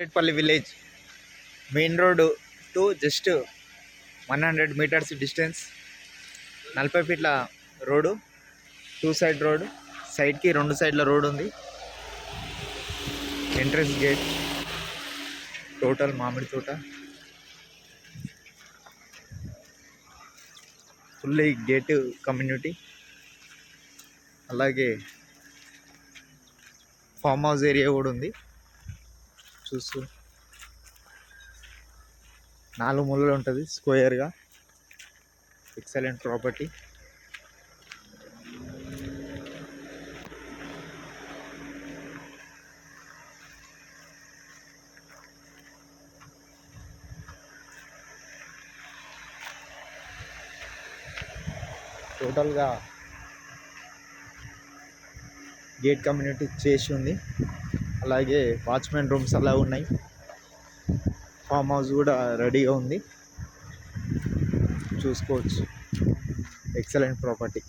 పల్లి village main road to just one hundred metres distance నలభై ఫీట్ల రోడ్డు టూ సైడ్ రోడ్ సైడ్కి రెండు సైడ్ల రోడ్ ఉంది. ఎంట్రన్స్ గేట్ టోటల్ మామిడి తోట. ఫుల్ గేట్ కమ్యూనిటీ అలాగే ఫామ్ హౌస్ ఏరియా కూడా ఉంది. చూస్తూ. నాలుగు మూలలు ఉంటుంది స్క్వేర్గా ఎక్సలెంట్ ప్రాపర్టీ టోటల్గా గేట్ కమ్యూనిటీ చేసి ఉంది. అలాగే వాచ్మెన్ రూమ్స్ అలా ఉన్నాయి. ఫామ్ హౌస్ కూడా రెడీగా ఉంది. చూసుకోవచ్చు. Excellent property.